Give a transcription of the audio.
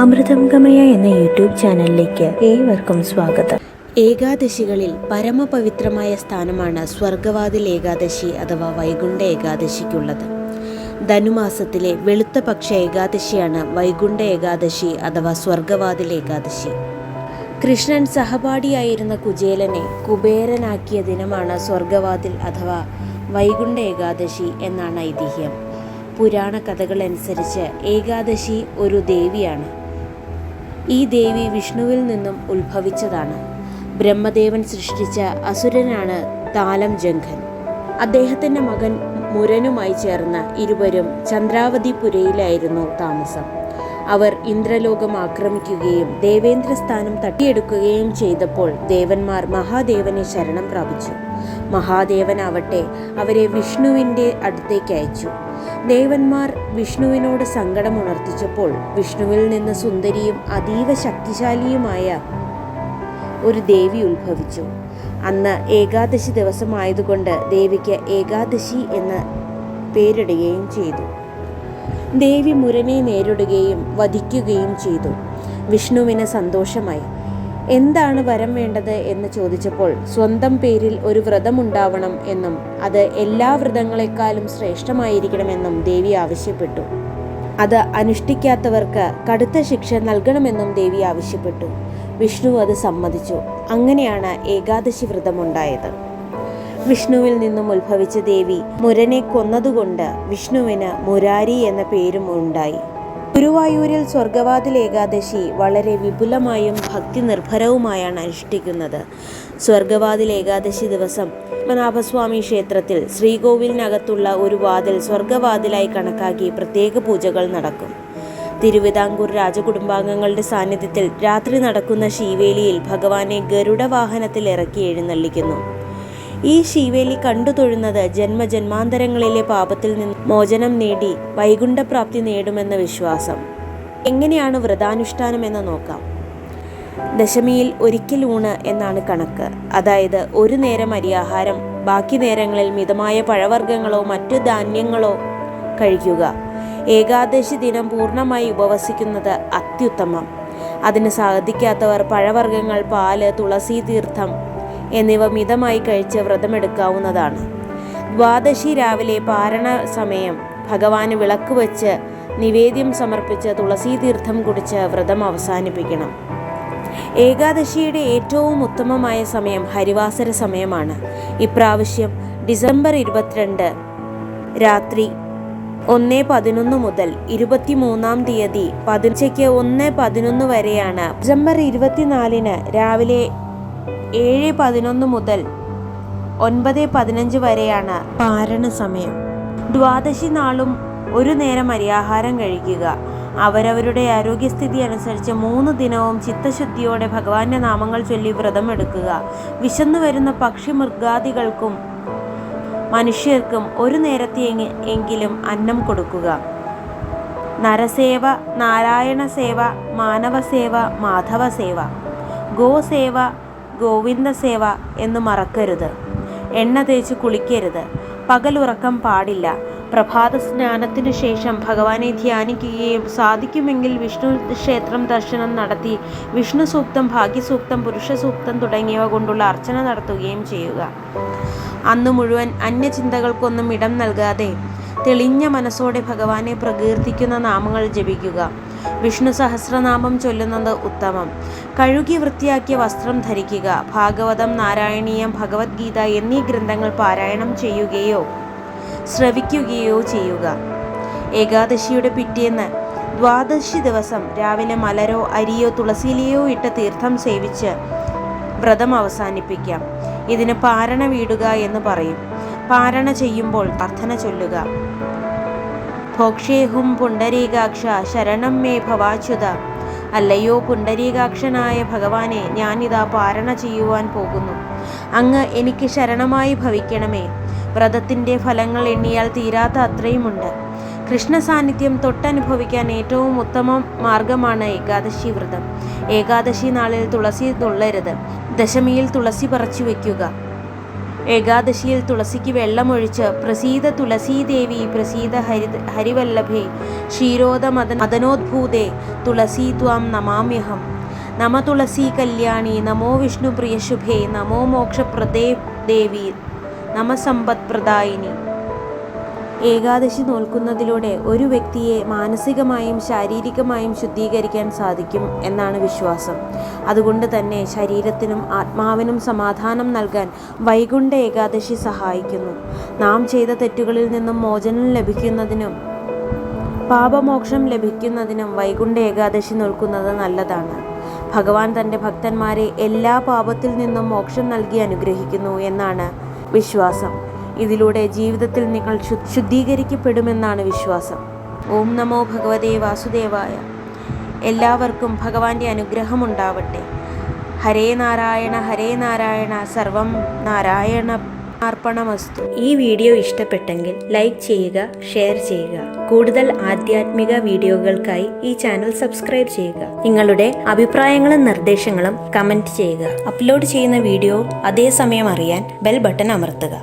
അമൃതം ഗമയ എന്ന യൂട്യൂബ് ചാനലിലേക്ക് ഏവർക്കും സ്വാഗതം. ഏകാദശികളിൽ പരമപവിത്രമായ സ്ഥാനമാണ് സ്വർഗവാതിൽ ഏകാദശി അഥവാ വൈകുണ്ഠ ഏകാദശിക്കുള്ളത്. ധനുമാസത്തിലെ വെളുത്ത പക്ഷ ഏകാദശിയാണ് വൈകുണ്ഠ ഏകാദശി അഥവാ സ്വർഗവാതിൽ ഏകാദശി. കൃഷ്ണൻ സഹപാഠിയായിരുന്ന കുചേലനെ കുബേരനാക്കിയ ദിനമാണ് സ്വർഗവാതിൽ അഥവാ വൈകുണ്ഠ ഏകാദശി എന്നാണ് ഐതിഹ്യം. പുരാണ കഥകളനുസരിച്ച് ഏകാദശി ഒരു ദേവിയാണ്. ഈ ദേവി വിഷ്ണുവിൽ നിന്നും ഉത്ഭവിച്ചതാണ്. ബ്രഹ്മദേവൻ സൃഷ്ടിച്ച അസുരനാണ് താലം ജംഘൻ. അദ്ദേഹത്തിന്റെ മകൻ മുരനുമായി ചേർന്ന ഇരുവരും ചന്ദ്രാവതിപുരയിലായിരുന്നു താമസം. അവർ ഇന്ദ്രലോകം ആക്രമിക്കുകയും ദേവേന്ദ്ര സ്ഥാനം തട്ടിയെടുക്കുകയും ചെയ്തപ്പോൾ ദേവന്മാർ മഹാദേവനെ ശരണം പ്രാപിച്ചു. മഹാദേവനാവട്ടെ അവരെ വിഷ്ണുവിന്റെ അടുത്തേക്ക് അയച്ചു. ദേവന്മാർ വിഷ്ണുവിനോട് സങ്കടം ഉണർത്തിച്ചപ്പോൾ വിഷ്ണുവിൽ നിന്ന് സുന്ദരിയും അതീവ ശക്തിശാലിയുമായ ഒരു ദേവി ഉത്ഭവിച്ചു. അന്ന് ഏകാദശി ദിവസമായതുകൊണ്ട് ദേവിക്ക് ഏകാദശി എന്ന് പേരിടുകയും ചെയ്തു. ദേവി മുരനെ നേരിടുകയും വധിക്കുകയും ചെയ്തു. വിഷ്ണുവിന് സന്തോഷമായി. എന്താണ് വരം വേണ്ടത്? എന്ന് ചോദിച്ചപ്പോൾ സ്വന്തം പേരിൽ ഒരു വ്രതമുണ്ടാവണം എന്നും അത് എല്ലാ വ്രതങ്ങളെക്കാളും ശ്രേഷ്ഠമായിരിക്കണമെന്നും ദേവി ആവശ്യപ്പെട്ടു. അത് അനുഷ്ഠിക്കാത്തവർക്ക് കടുത്ത ശിക്ഷ നൽകണമെന്നും ദേവി ആവശ്യപ്പെട്ടു. വിഷ്ണു അത് സമ്മതിച്ചു. അങ്ങനെയാണ് ഏകാദശി വ്രതമുണ്ടായത്. വിഷ്ണുവിൽ നിന്നും ഉത്ഭവിച്ച ദേവി മുരനെ കൊന്നതുകൊണ്ട് വിഷ്ണുവിന് മുരാരി എന്ന പേരും ഉണ്ടായി. ഗുരുവായൂരിൽ സ്വർഗവാതിൽ ഏകാദശി വളരെ വിപുലമായും ഭക്തി നിർഭരവുമായാണ് അനുഷ്ഠിക്കുന്നത്. സ്വർഗവാതിൽ ഏകാദശി ദിവസം പത്മനാഭസ്വാമി ക്ഷേത്രത്തിൽ ശ്രീകോവിലിനകത്തുള്ള ഒരു വാതിൽ സ്വർഗവാതിലായി കണക്കാക്കി പ്രത്യേക പൂജകൾ നടക്കും. തിരുവിതാംകൂർ രാജകുടുംബാംഗങ്ങളുടെ സാന്നിധ്യത്തിൽ രാത്രി നടക്കുന്ന ശീവേലിയിൽ ഭഗവാനെ ഗരുഡ വാഹനത്തിൽ ഇറക്കി എഴുന്നള്ളിക്കുന്നു. ഈ ശിവേലി കണ്ടു തൊഴുന്നത് ജന്മജന്മാന്തരങ്ങളിലെ പാപത്തിൽ നിന്ന് മോചനം നേടി വൈകുണ്ഠപ്രാപ്തി നേടുമെന്ന വിശ്വാസം. എങ്ങനെയാണ് വ്രതാനുഷ്ഠാനം എന്ന് നോക്കാം. ദശമിയിൽ ഒരിക്കൽ ഊണ് എന്നാണ് കണക്ക്. അതായത് ഒരു നേരം അരിയാഹാരം ബാക്കി നേരങ്ങളിൽ മിതമായ പഴവർഗങ്ങളോ മറ്റു ധാന്യങ്ങളോ കഴിക്കുക. ഏകാദശി ദിനം പൂർണമായി ഉപവസിക്കുന്നത് അത്യുത്തമം. അതിന് സാധിക്കാത്തവർ പഴവർഗങ്ങൾ പാൽ തുളസി തീർത്ഥം എന്നിവ മിതമായി കഴിച്ച് വ്രതമെടുക്കാവുന്നതാണ്. ദ്വാദശി രാവിലെ പാരണ സമയം ഭഗവാന് വിളക്ക് വെച്ച് നിവേദ്യം സമർപ്പിച്ച് തുളസി തീർത്ഥം കുടിച്ച് വ്രതം അവസാനിപ്പിക്കണം. ഏകാദശിയുടെ ഏറ്റവും ഉത്തമമായ സമയം ഹരിവാസര സമയമാണ്. ഇപ്രാവശ്യം ഡിസംബർ ഇരുപത്തിരണ്ട് രാത്രി ഒന്ന് പതിനൊന്ന് മുതൽ ഇരുപത്തിമൂന്നാം തീയതി പതിനച്ചയ്ക്ക് ഒന്ന് പതിനൊന്ന് വരെയാണ്. ഡിസംബർ ഇരുപത്തിനാലിന് രാവിലെ ഏഴ് പതിനൊന്ന് മുതൽ ഒൻപത് പതിനഞ്ച് വരെയാണ് പാരണ സമയം ദ്വാദശി നാളും ഒരു നേരം അരിയാഹാരം കഴിക്കുക. അവരവരുടെ ആരോഗ്യസ്ഥിതി അനുസരിച്ച് മൂന്ന് ദിനവും ചിത്തശുദ്ധിയോടെ ഭഗവാന്റെ നാമങ്ങൾ ചൊല്ലി വ്രതം എടുക്കുക. വിശന്നു വരുന്ന പക്ഷി മൃഗാദികൾക്കും മനുഷ്യർക്കും ഒരു നേരത്തെ എങ്കിലും അന്നം കൊടുക്കുക. നരസേവ നാരായണ സേവ മാനവസേവ മാധവസേവ ഗോസേവ ഗോവിന്ദ സേവ എന്ന് മറക്കരുത്. എണ്ണ തേച്ച് കുളിക്കരുത്. പകലുറക്കം പാടില്ല. പ്രഭാത സ്നാനത്തിനു ശേഷം ഭഗവാനെ ധ്യാനിക്കുകയും സാധിക്കുമെങ്കിൽ വിഷ്ണു ക്ഷേത്രം ദർശനം നടത്തി വിഷ്ണു സൂക്തം ഭാഗ്യസൂക്തം പുരുഷ സൂക്തം തുടങ്ങിയവ കൊണ്ടുള്ള അർച്ചന നടത്തുകയും ചെയ്യുക. അന്ന് മുഴുവൻ അന്യചിന്തകൾക്കൊന്നും ഇടം നൽകാതെ തെളിഞ്ഞ മനസ്സോടെ ഭഗവാനെ പ്രകീർത്തിക്കുന്ന നാമങ്ങൾ ജപിക്കുക. വിഷ്ണു സഹസ്രനാമം ചൊല്ലുന്നത് ഉത്തമം. കഴുകി വൃത്തിയാക്കിയ വസ്ത്രം ധരിക്കുക ഭാഗവതം നാരായണീയം ഭഗവത്ഗീത എന്നീ ഗ്രന്ഥങ്ങൾ പാരായണം ചെയ്യുകയോ ശ്രവിക്കുകയോ ചെയ്യുക. ഏകാദശിയുടെ പിറ്റേന്ന് ദ്വാദശി ദിവസം രാവിലെ മലരോ അരിയോ തുളസിയിലയോ ഇട്ട തീർത്ഥം സേവിച്ച് വ്രതം അവസാനിപ്പിക്കാം. ഇതിന് പാരണ വീടുക എന്ന് പറയും. പാരണ ചെയ്യുമ്പോൾ പ്രാർത്ഥന ചൊല്ലുക. ഭോക്ഷേഹും പുണ്ടരീകാക്ഷ ശരണം മേ ഭവാച്യുത. അല്ലയോ പുണ്ടരീകാക്ഷനായ ഭഗവാനെ ഞാനിതാ പാരണ ചെയ്യുവാൻ പോകുന്നു. അങ്ങ് എനിക്ക് ശരണമായി ഭവിക്കണമേ. വ്രതത്തിന്റെ ഫലങ്ങൾ എണ്ണിയാൽ തീരാത്ത അത്രയുമുണ്ട്. കൃഷ്ണ സാന്നിധ്യം തൊട്ടനുഭവിക്കാൻ ഏറ്റവും ഉത്തമ മാർഗമാണ് ഏകാദശി വ്രതം. ഏകാദശി നാളിൽ തുളസി തുള്ളരുത് ദശമിയിൽ തുളസി പറിച്ചു വയ്ക്കുക. ഏകാദശിയിൽ തുളസിക്ക് വെള്ളമൊഴിച്ച് പ്രസീത തുളസീദേവി പ്രസീത ഹരി ഹരിവല്ലഭേ ക്ഷീരോദ മദ മദനോദ്ഭൂതേ തുളസീ ത്വാം നമാമ്യഹം. നമ തുളസി കല്യാണി നമോ വിഷ്ണു പ്രിയശുഭേ നമോ മോക്ഷപ്രദേ ദേവി നമ സമ്പത്പ്രദായിനി. ഏകാദശി നോൽക്കുന്നതിലൂടെ ഒരു വ്യക്തിയെ മാനസികമായും ശാരീരികമായും ശുദ്ധീകരിക്കാൻ സാധിക്കും എന്നാണ് വിശ്വാസം. അതുകൊണ്ട് തന്നെ ശരീരത്തിനും ആത്മാവിനും സമാധാനം നൽകാൻ വൈകുണ്ഠ ഏകാദശി സഹായിക്കുന്നു. നാം ചെയ്ത തെറ്റുകളിൽ നിന്നും മോചനം ലഭിക്കുന്നതിനും പാപമോക്ഷം ലഭിക്കുന്നതിനും വൈകുണ്ഠ ഏകാദശി നോൽക്കുന്നത് നല്ലതാണ്. ഭഗവാൻ തന്റെ ഭക്തന്മാരെ എല്ലാ പാപത്തിൽ നിന്നും മോക്ഷം നൽകി അനുഗ്രഹിക്കുന്നു എന്നാണ് വിശ്വാസം. ഇതിലൂടെ ജീവിതത്തിൽ നിങ്ങൾ ശുദ്ധീകരിക്കപ്പെടുമെന്നാണ് വിശ്വാസം. ഓം നമോ ഭഗവതേ വാസുദേവായ. എല്ലാവർക്കും ഭഗവാന്റെ അനുഗ്രഹം ഉണ്ടാവട്ടെ ഹരേ നാരായണ ഹരേ നാരായണ സർവം നാരായണ അർപ്പണമസ്തു. ഈ വീഡിയോ ഇഷ്ടപ്പെട്ടെങ്കിൽ ലൈക്ക് ചെയ്യുക ഷെയർ ചെയ്യുക. കൂടുതൽ ആധ്യാത്മിക വീഡിയോകൾക്കായി ഈ ചാനൽ സബ്സ്ക്രൈബ് ചെയ്യുക. നിങ്ങളുടെ അഭിപ്രായങ്ങളും നിർദ്ദേശങ്ങളും കമന്റ് ചെയ്യുക. അപ്ലോഡ് ചെയ്യുന്ന വീഡിയോ അതേസമയം അറിയാൻ ബെൽ ബട്ടൺ അമർത്തുക.